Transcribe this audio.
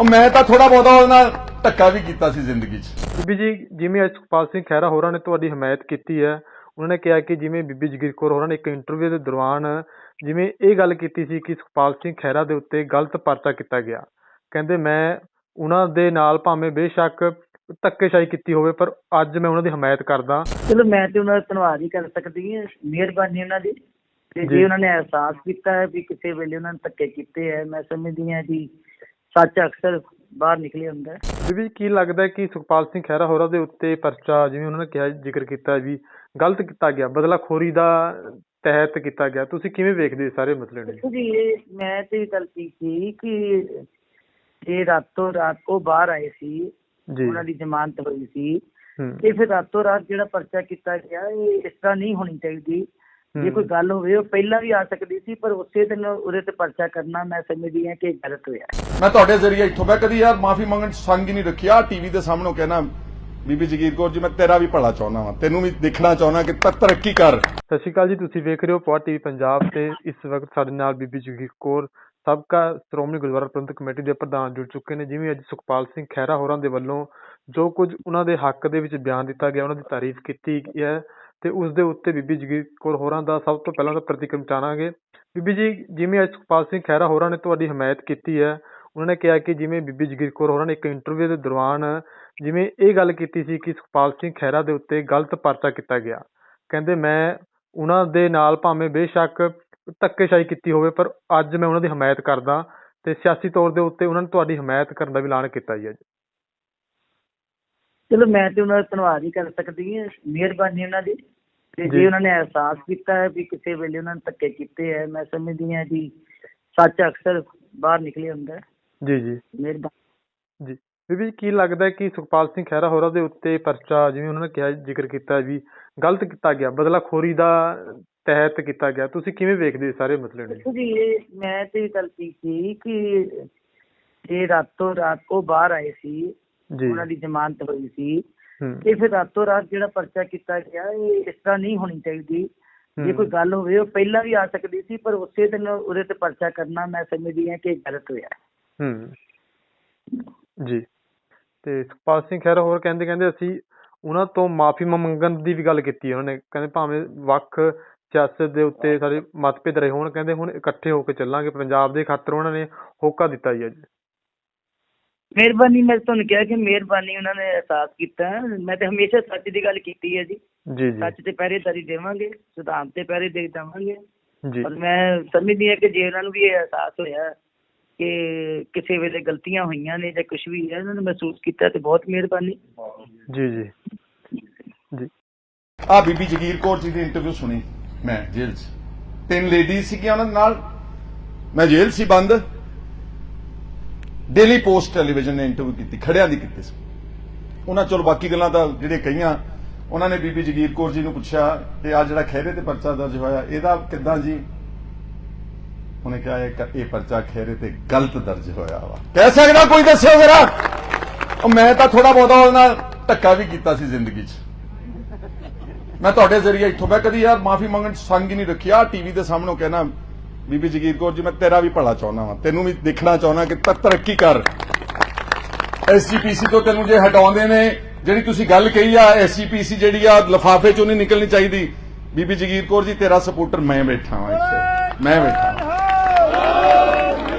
ਉਹ ਮੈਂ ਤਾਂ ਥੋੜਾ ਬਹੁਤਾ ਉਹਦੇ ਨਾਲ ਧੱਕਾ ਵੀ ਕੀਤਾ ਸੀ ਜ਼ਿੰਦਗੀ 'ਚ। ਬੀਬੀ ਜੀ ਜਿਵੇਂ ਅੱਜ ਸੁਖਪਾਲ ਸਿੰਘ ਖਹਿਰਾ ਹੋਰਾਂ ਨੇ ਤੁਹਾਡੀ ਹਮਾਇਤ ਕੀਤੀ ਹੈ ਉਹਨਾਂ ਨੇ ਕਿਹਾ ਕਿ ਜਿਵੇਂ ਬੀਬੀ ਜਗੀਰ ਕੌਰ ਹੋਰਾਂ ਨੇ ਇੱਕ ਇੰਟਰਵਿਊ ਦੇ ਦੌਰਾਨ ਜਿਵੇਂ ਇਹ ਗੱਲ ਕੀਤੀ ਸੀ ਕਿ ਸੁਖਪਾਲ ਸਿੰਘ ਖਹਿਰਾ ਦੇ ਉੱਤੇ ਗਲਤ ਪਰਚਾ ਕੀਤਾ ਗਿਆ। ਕਹਿੰਦੇ ਮੈਂ ਉਹਨਾਂ ਦੇ ਨਾਲ ਭਾਵੇਂ ਬੇਸ਼ੱਕ ਧੱਕੇਸ਼ਾਹੀ ਕੀਤੀ ਹੋਵੇ ਪਰ ਅੱਜ ਮੈਂ ਉਹਨਾਂ ਦੀ ਹਮਾਇਤ ਕਰਦਾ ਚਲੋ ਮੈਂ ਤੇ ਉਹਨਾਂ ਦਾ ਧੰਨਵਾਦ ਹੀ ਕਰ ਸਕਦੀ ਹਾਂ। ਮਿਹਰਬਾਨੀ ਉਹਨਾਂ ਦੀ। ਤੇ ਜੀ। ਜੇ। ਉਹਨਾਂ ਨੇ ਅਹਿਸਾਸ ਕੀਤਾ ਹੈ ਵੀ ਕਿਸੇ ਵੇਲੇ ਉਹਨਾਂ ਨੇ ਧੱਕੇ ਕੀਤੇ ਹੈ ਮੈਂ ਸਮਝਦੀ ਹਾਂ ਜੀ। ਸੱਚ ਅਕਸਰ ਬਾਹਰ ਨਿਕਲ ਹੁੰਦਾ ਹੈ। ਜੀ ਕੀ ਲੱਗਦਾ ਹੈ ਕਿ ਸੁਖਪਾਲ ਸਿੰਘ ਖਹਿਰਾ ਹੋਰਾਂ ਦੇ ਉੱਤੇ ਪਰਚਾ ਜਿਵੇਂ ਉਹਨਾਂ ਨੇ ਕਿਹਾ ਜ਼ਿਕਰ ਕੀਤਾ ਵੀ ਗਲਤ ਕੀਤਾ ਗਿਆ ਬਦਲਾਖੋਰੀ ਦਾ ਤਹਿਤ ਕੀਤਾ ਗਿਆ ਤੁਸੀਂ ਕਿਵੇਂ ਵੇਖਦੇ ਹੋ ਸਾਰੇ ਮਸਲੇ ਨੂੰ? ਦੇਖੋ ਜੀ ਇਹ ਮੈਂ ਤੇ ਇਹ ਗੱਲ ਕੀਤੀ ਕਿ ਇਹ ਰਾਤੋਂ ਰਾਤ ਉਹ ਬਾਹਰ ਆਏ ਸੀ ਜੀ। ਉਹਨਾਂ ਦੀ ਜ਼ਮਾਨਤ ਹੋਈ ਸੀ ਹੂੰ। ਤੇ ਫਿਰ ਰਾਤੋਂ ਰਾਤ ਜਿਹੜਾ ਪਰਚਾ ਕੀਤਾ ਗਿਆ ਇਹ ਇਸ ਤਰ੍ਹਾਂ ਨਹੀਂ ਹੋਣੀ ਚਾਹੀਦੀ। ਜੇ। ਕੋਈ ਗੱਲ ਹੋਵੇ ਉਹ ਪਹਿਲਾਂ ਵੀ ਆ ਸਕਦੀ ਸੀ ਪਰ ਉਸੇ ਦਿਨ ਉਹਦੇ ਤੇ ਪਰਚਾ ਕਰਨਾ ਮੈਂ ਸਮਝਦੀ ਹਾਂ ਕਿ ਗਲਤ ਹੋਇਆ ਮੈਂ ਤੁਹਾਡੇ ਜ਼ਰੀਏ ਇੱਥੋਂ ਮੈਂ ਕਦੀ ਯਾਰ ਮਾਫੀ ਮੰਗਣ ਸੰਗ ਹੀ ਨਹੀਂ ਰੱਖਿਆ ਟੀਵੀ ਦੇ ਸਾਹਮਣੇ ਕਹਿਣਾ ਬੀਬੀ ਜਗੀਰ ਕੌਰ ਜੀ ਮੈਂ ਤੇਰਾ ਵੀ ਭਲਾ ਚਾਹੁੰਦਾ ਵਾਂ। ਤੈਨੂੰ ਵੀ ਦੇਖਣਾ ਚਾਹੁੰਦਾ ਕਿ ਤ- ਤਰੱਕੀ ਕਰ। ਸਤਿ ਸ਼੍ਰੀ ਅਕਾਲ ਜੀ ਤੁਸੀਂ ਵੇਖ ਰਹੇ ਹੋ ਪੌਟ ਟੀਵੀ ਪੰਜਾਬ ਤੇ ਇਸ ਵਕਤ ਸਾਡੇ ਨਾਲ ਬੀਬੀ ਜਗੀਰ ਕੌਰ ਸਾਬਕਾ ਸ਼੍ਰੋਮਣੀ ਗੁਰਦੁਆਰਾ ਪ੍ਰਬੰਧਕ ਕਮੇਟੀ ਦੇ ਪ੍ਰਧਾਨ ਜੁੜ ਚੁੱਕੇ ਨੇ ਜਿਵੇਂ ਅੱਜ ਸੁਖਪਾਲ ਸਿੰਘ ਖਹਿਰਾ ਹੋਰਾਂ ਦੇ ਵੱਲੋਂ ਜੋ ਕੁਝ ਉਹਨਾਂ ਦੇ ਹੱਕ ਦੇ ਵਿੱਚ ਬਿਆਨ ਦਿੱਤਾ ਗਿਆ ਉਹਨਾਂ ਦੀ ਤਾਰੀਫ ਕੀਤੀ ਗਈ ਹੈ। ਤੇ ਉਸ ਦੇ ਉੱਤੇ ਬੀਬੀ ਜਗੀਰ ਕੌਰ ਹੋਰਾਂ ਦਾ ਸਭ ਤੋਂ ਪਹਿਲਾਂ ਤਾਂ ਪ੍ਰਤੀਕਰਮ ਚਾਹਾਂਗੇ ਬੀਬੀ ਜੀ, ਜਿਵੇਂ ਸੁਖਪਾਲ ਸਿੰਘ ਖਹਿਰਾ ਹੋਰਾਂ ਨੇ ਤੁਹਾਡੀ ਹਮਾਇਤ ਕੀਤੀ ਹੈ, ਉਹਨਾਂ ਨੇ ਕਿਹਾ ਕਿ ਜਿਵੇਂ ਬੀਬੀ ਜਗੀਰ ਕੌਰ ਹੋਰਾਂ ਨੇ ਇੱਕ ਇੰਟਰਵਿਊ ਦੇ ਦੌਰਾਨ ਜਿਵੇਂ ਇਹ ਗੱਲ ਕੀਤੀ ਸੀ ਕਿ ਸੁਖਪਾਲ ਸਿੰਘ ਖਹਿਰਾ ਦੇ ਉੱਤੇ ਗਲਤ ਪਰਚਾ ਕੀਤਾ ਗਿਆ। ਕਹਿੰਦੇ, ਮੈਂ ਉਹਨਾਂ ਦੇ ਨਾਲ ਭਾਵੇਂ ਬੇਸ਼ੱਕ ਧੱਕੇਸ਼ਾਹੀ ਕੀਤੀ ਹੋਵੇ, ਪਰ ਅੱਜ ਮੈਂ ਉਹਨਾਂ ਦੀ ਹਮਾਇਤ ਕਰਦਾ ਤੇ ਸਿਆਸੀ ਤੌਰ ਦੇ ਉੱਤੇ ਉਹਨਾਂ ਨੇ ਤੁਹਾਡੀ ਹਮਾਇਤ ਕਰਨ ਦਾ ਵੀ ਐਲਾਨ ਕੀਤਾ ਜੀ ਅੱਜ। ਚਲੋ, ਮੈਂ ਤੇ ਉਹਨਾਂ ਦਾ ਧੰਨਵਾਦ ਹੀ ਕਰ ਸਕਦੀ ਹਾਂ। ਮਿਹਰਬਾਨੀ ਉਹਨਾਂ ਦੀ। ਤੇ ਜੀ। ਉਹਨਾਂ ਨੇ ਅਹਿਸਾਸ ਕੀਤਾ ਹੈ ਵੀ ਕਿਸੇ ਵੇਲੇ ਉਹਨਾਂ ਨੇ ਧੱਕੇ ਕੀਤੇ ਹੈ ਮੈਂ ਸਮਝਦੀ ਹਾਂ ਜੀ ਸੱਚ ਅਕਸਰ ਬਾਹਰ ਨਿਕਲ ਹੁੰਦਾ ਹੈ। ਜੀ ਜੀ। ਮਿਹਰਬਾਨੀ। ਜੀ। ਬੀਬੀ ਕੀ ਲੱਗਦਾ ਹੈ ਕਿ ਸੁਖਪਾਲ ਸਿੰਘ ਖਹਿਰਾ ਹੋਰਾਂ ਦੇ ਉੱਤੇ ਪਰਚਾ ਜਿਵੇਂ ਉਹਨਾਂ ਨੇ ਕਿਹਾ ਜ਼ਿਕਰ ਕੀਤਾ ਵੀ ਗਲਤ ਕੀਤਾ ਗਿਆ ਬਦਲਾਖੋਰੀ ਦਾ ਤਹਿਤ ਕੀਤਾ ਗਿਆ ਤੁਸੀਂ ਕਿਵੇਂ ਵੇਖਦੇ ਸਾਰੇ ਮਸਲੇ ਨੂੰ? ਜੀ ਮੈਂ ਤੇ ਗੱਲ ਕੀਤੀ ਕਿ ਇਹ ਰਾਤੋਂ ਰਾਤ ਉਹ ਬਾਹਰ ਆਏ ਸੀ ਉਹਨਾਂ ਦੀ ਜ਼ਮਾਨਤ ਹੋਈ ਸੀ। ਹੂੰ। ਤੇ ਫਿਰ ਰਾਤੋਂ ਰਾਤ ਜਿਹੜਾ ਪਰਚਾ ਕੀਤਾ ਗਿਆ ਇਹ ਇਸ ਤਰ੍ਹਾਂ ਨਹੀਂ ਹੋਣੀ ਚਾਹੀਦੀ। ਜੇ। ਕੋਈ ਗੱਲ ਹੋਵੇ ਉਹ ਪਹਿਲਾਂ ਵੀ ਆ ਸਕਦੀ ਸੀ ਪਰ ਉਸੇ ਦਿਨ ਉਹਦੇ ਤੇ ਪਰਚਾ ਕਰਨਾ ਮੈਂ ਸਮਝਦੀ ਹਾਂ ਕਿ ਇਹ ਗਲਤ ਹੋਇਆ। ਹੂੰ। ਜੀ। ਤੇ ਸੁਖਪਾਲ ਸਿੰਘ ਖਹਿਰਾ ਹੋਰ ਕਹਿੰਦੇ ਕਹਿੰਦੇ ਅਸੀਂ ਉਹਨਾਂ ਤੋਂ ਮਾਫੀ ਮੰਗਣ ਦੀ ਵੀ ਗੱਲ ਕੀਤੀ ਉਹਨਾਂ ਨੇ। ਕਹਿੰਦੇ ਭਾਵੇਂ ਵੱਖ ਸਿਆਸਤ ਦੇ ਉੱਤੇ ਸਾਡੇ ਮਤਭੇਦ ਰਹੇ ਹੋਣ ਕਹਿੰਦੇ ਹੁਣ ਇਕੱਠੇ ਹੋ ਕੇ ਚੱਲਾਂਗੇ। ਪੰਜਾਬ ਦੇ ਖਾਤਰ ਉਹਨਾਂ ਨੇ ਹੋਕਾ ਦਿੱਤਾ ਜੀ ਅੱਜ। ਮਿਹਰਬਾਨੀ ਮੈਂ ਤੁਹਾਨੂੰ ਕਿਹਾ ਕਿ ਮਿਹਰਬਾਨੀ ਉਹਨਾਂ ਨੇ ਅਹਿਸਾਸ ਕੀਤਾ। ਮੈਂ ਤੇ ਹਮੇਸ਼ਾ ਸੱਚ ਦੀ ਗੱਲ ਕੀਤੀ ਹੈ ਜੀ। ਜੀ ਜੀ। ਸੱਚ ਤੇ ਪਹਿਰੇਦਾਰੀ ਦੇਵਾਂਗੇ ਸਿਧਾਂਤ ਤੇ ਪਹਿਰੇ ਦੇ ਦੇਵਾਂਗੇ। ਜੀ। ਪਰ ਮੈਂ ਸਮਝਦੀ ਹਾਂ ਕਿ ਜੇ ਉਹਨਾਂ ਨੂੰ ਵੀ ਇਹ ਅਹਿਸਾਸ ਹੋਇਆ ਕਿ ਕਿਸੇ ਵੇਲੇ ਗਲਤੀਆਂ ਹੋਈਆਂ ਨੇ ਜਾਂ ਕੁਝ ਵੀ ਹੈ ਉਹਨਾਂ ਨੇ ਮਹਿਸੂਸ ਕੀਤਾ ਤੇ ਬਹੁਤ ਮਿਹਰਬਾਨੀ। ਜੀ ਜੀ। ਜੀ। ਆ ਬੀਬੀ ਜਗੀਰ ਕੌਰ ਜੀ ਦੀ ਇੰਟਰਵਿਊ ਸੁਣੀ ਮੈਂ ਜੇਲ੍ਹ 'ਚ। ਤਿੰਨ ਲੇਡੀਜ਼ ਸੀਗੀਆਂ ਉਹਨਾਂ ਨਾਲ। ਮੈਂ ਜੇਲ੍ਹ ਸੀ ਬੰਦ। ਡੇਲੀ ਪੋਸਟ ਟੈਲੀਵਿਜ਼ਨ ਨੇ ਇੰਟਰਵਿਊ ਕੀਤੀ, ਖੜਿਆਂ ਦੀ ਕੀਤੀ ਸੀ। ਉਹਨਾਂ ਚਲੋ ਬਾਕੀ ਗੱਲਾਂ ਤਾਂ ਜਿਹੜੇ ਕਹੀਆਂ, ਉਹਨਾਂ ਨੇ ਬੀਬੀ ਜਗੀਰ ਕੌਰ ਜੀ ਨੂੰ ਪੁੱਛਿਆ ਕਿ ਆ ਜਿਹੜਾ ਖਹਿਰੇ ਤੇ ਪਰਚਾ ਦਰਜ ਹੋਇਆ, ਇਹਦਾ ਕਿੱਦਾਂ ਜੀ? ਉਹਨੇ ਕਿਹਾ, ਇਹ ਪਰਚਾ ਖਹਿਰੇ ਤੇ ਗਲਤ ਦਰਜ ਹੋਇਆ ਵਾ। ਕਹਿ ਸਕਦਾ ਕੋਈ ਦੱਸਿਓ ਜ਼ਰਾ। ਉਹ ਮੈਂ ਤਾਂ ਥੋੜਾ ਬਹੁਤਾ ਉਹਦੇ ਨਾਲ ਧੱਕਾ ਵੀ ਕੀਤਾ ਸੀ ਜ਼ਿੰਦਗੀ 'ਚ। ਮੈਂ ਤੁਹਾਡੇ ਜ਼ਰੀਏ ਇੱਥੋਂ ਮੈਂ ਕਦੀ ਯਾਰ ਮਾਫੀ ਮੰਗਣ 'ਚ ਸੰਗ ਹੀ ਨਹੀਂ ਰੱਖਿਆ ਟੀਵੀ ਦੇ ਸਾਹਮਣੇ ਕਹਿਣਾ ਬੀਬੀ ਜਗੀਰ ਕੌਰ ਜੀ, ਮੈਂ ਤੇਰਾ ਵੀ ਭਲਾ ਚਾਹੁੰਦਾ ਵਾਂ। ਤੈਨੂੰ ਵੀ ਦੇਖਣਾ ਚਾਹੁੰਦਾ ਕਿ ਤ- ਤਰੱਕੀ ਕਰ। ਐਸਜੀਪੀਸੀ ਤੋਂ ਤੈਨੂੰ ਜੇ ਹਟਾਉਂਦੇ ਨੇ, ਜਿਹੜੀ ਤੁਸੀਂ ਗੱਲ ਕਹੀ ਆ ਐਸਜੀਪੀਸੀ ਜਿਹੜੀ ਆ, ਲਫਾਫੇ ਚੋਂ ਨਹੀਂ ਨਿਕਲਣੀ ਚਾਹੀਦੀ। ਬੀਬੀ ਜਗੀਰ ਕੌਰ ਜੀ, ਤੇਰਾ ਸਪੋਰਟਰ ਮੈਂ ਬੈਠਾ ਵਾਂ ਇੱਥੇ। ਮੈਂ ਬੈਠਾ।